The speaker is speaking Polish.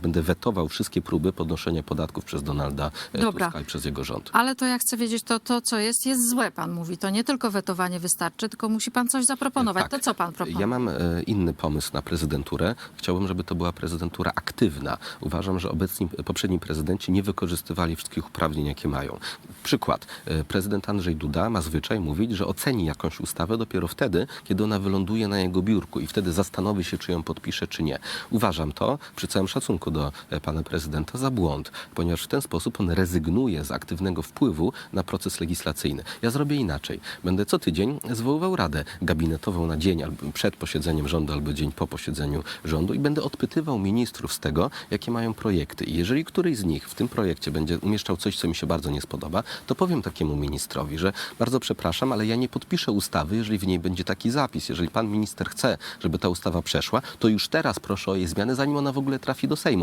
będę wetował wszystkie próby podnoszenia podatków przez Donalda e, Dobra. Tuska i przez jego rząd. Ale to ja chcę wiedzieć, to, to co jest, jest złe, pan mówi. To nie tylko wetowanie wystarczy, tylko musi pan coś zaproponować. Tak. To co pan proponuje? Ja mam e, inny pomysł na prezydenturę. Chciałbym, żeby to była prezydentura aktywna. Uważam, że obecni, poprzedni prezydenci nie wykorzystywali wszystkich uprawnień, jakie mają. Przykład. E, Prezydent Andrzej Duda ma zwyczaj mówić, że oceni jakąś ustawę dopiero wtedy, kiedy ona wyląduje na jego biurku i wtedy zastanowi się, czy ją podpisze, czy nie. Uważam to, przy całym szacunku do e, pana prezydenta, za błąd, ponieważ w ten sposób on rezygnuje z aktywnego wpływu na proces legislacyjny. Ja zrobię inaczej. Będę co tydzień zwoływał radę gabinetową na dzień albo przed posiedzeniem rządu, albo dzień po posiedzeniu rządu i będę odpytywał ministrów z tego, jakie mają projekty. I jeżeli któryś z nich w tym projekcie będzie umieszczał coś, co mi się bardzo nie spodoba, to powiem takiemu ministrowi, że bardzo przepraszam, ale ja nie podpiszę ustawy, jeżeli w niej będzie taki zapis. Jeżeli pan minister chce, żeby ta ustawa przeszła, to już teraz proszę o jej zmianę, zanim ona w ogóle trafi do Sejmu.